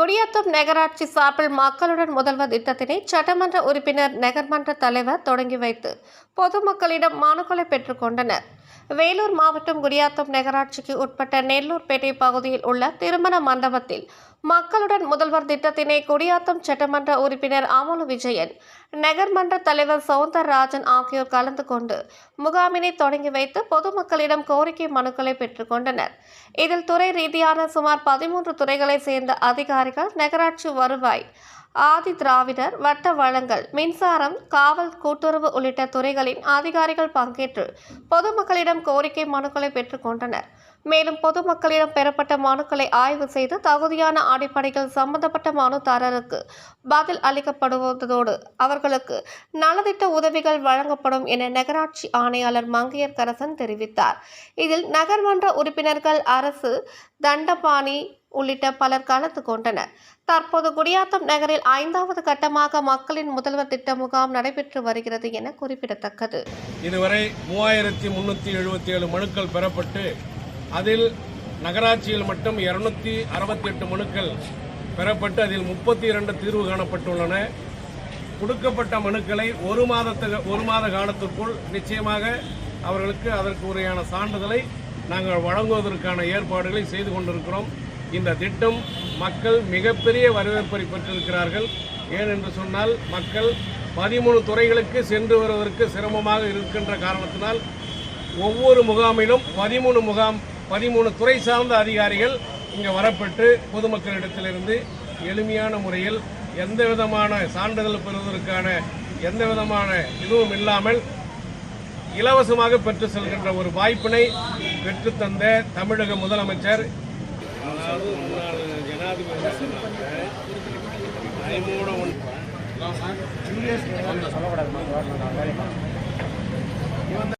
குடியாத்தம் நகராட்சி சார்பில் மக்களுடன் முதல்வர் திட்டத்தினை சட்டமன்ற உறுப்பினர் நகர்மன்ற தலைவர் தொடங்கி வைத்து பொதுமக்களிடம் மனுக்களை பெற்றுக்கொண்டனர் வேலூர் மாவட்டம் குடியாத்தம் நகராட்சிக்கு உட்பட்ட நெல்லூர்பேட்டை பகுதியில் உள்ள திருமண மண்டபத்தில் மக்களுடன் முதல்வர் திட்டத்தினை குடியாத்தம் சட்டமன்ற உறுப்பினர் அமுலு விஜயன் நகர்மன்ற தலைவர் சவுந்தரராஜன் ஆகியோர் கலந்து கொண்டு முகாமினை தொடங்கி வைத்து பொதுமக்களிடம் கோரிக்கை மனுக்களை பெற்றுக்கொண்டனர் இதில் துறை ரீதியான சுமார் பதிமூன்று துறைகளை சேர்ந்த அதிகாரிகள் நகராட்சி வருவாய் ஆதி திராவிடர் வட்ட வழங்கல் மின்சாரம் காவல் கூட்டுறவு உள்ளிட்ட துறைகளின் அதிகாரிகள் பங்கேற்று பொதுமக்களிடம் கோரிக்கை மனுக்களை பெற்றுக்கொண்டனர் மேலும் பொதுமக்களிடம் பெறப்பட்ட மனுக்களை ஆய்வு செய்து தகுதியான அடிப்படையில் சம்பந்தப்பட்ட மனுதாரருக்கு பதில் அளிக்கப்படுவதோடு அவர்களுக்கு நலத்திட்ட உதவிகள் வழங்கப்படும் என நகராட்சி ஆணையாளர் மங்கையர்கரசன் தெரிவித்தார். இதில் நகர்மன்ற உறுப்பினர்கள் அரசு தண்டபாணி உள்ளிட்ட பலர் கலந்து கொண்டனர். தற்போது குடியாத்தம் நகரில் ஐந்தாவது கட்டமாக மக்களின் முதல்வர் திட்ட முகாம் நடைபெற்று வருகிறது என குறிப்பிடத்தக்கது. இதுவரை மூவாயிரத்தி முன்னூற்றி எழுபத்தி ஏழு மனுக்கள் பெறப்பட்டு அதில் நகராட்சியில் மட்டும் இருநூத்தி அறுபத்தி எட்டு மனுக்கள் பெறப்பட்டு அதில் முப்பத்தி இரண்டு தீர்வு காணப்பட்டுள்ளன. கொடுக்கப்பட்ட மனுக்களை ஒரு மாதத்துக்கு ஒரு மாத காலத்திற்குள் நிச்சயமாக அவர்களுக்கு அதற்கு உரையான சான்றிதழை நாங்கள் வழங்குவதற்கான ஏற்பாடுகளை செய்து கொண்டிருக்கிறோம். இந்த திட்டம் மக்கள் மிகப்பெரிய வரவேற்பை பெற்றிருக்கிறார்கள். ஏனென்று சொன்னால் மக்கள் பதிமூணு துறைகளுக்கு சென்று வருவதற்கு சிரமமாக இருக்கின்ற காரணத்தினால் ஒவ்வொரு முகாமிலும் பதிமூணு முகாம் பதிமூணு துறை சார்ந்த அதிகாரிகள் இங்கே வரப்பட்டு பொதுமக்களிடத்திலிருந்து எளிமையான முறையில் எந்த விதமான சான்றிதழ் பெறுவதற்கான எந்த விதமான இதுவும் இல்லாமல் இலவசமாக பெற்று செல்கின்ற ஒரு வாய்ப்பினை பெற்றுத்தந்த தமிழக முதலமைச்சர். ஜனாதிபதி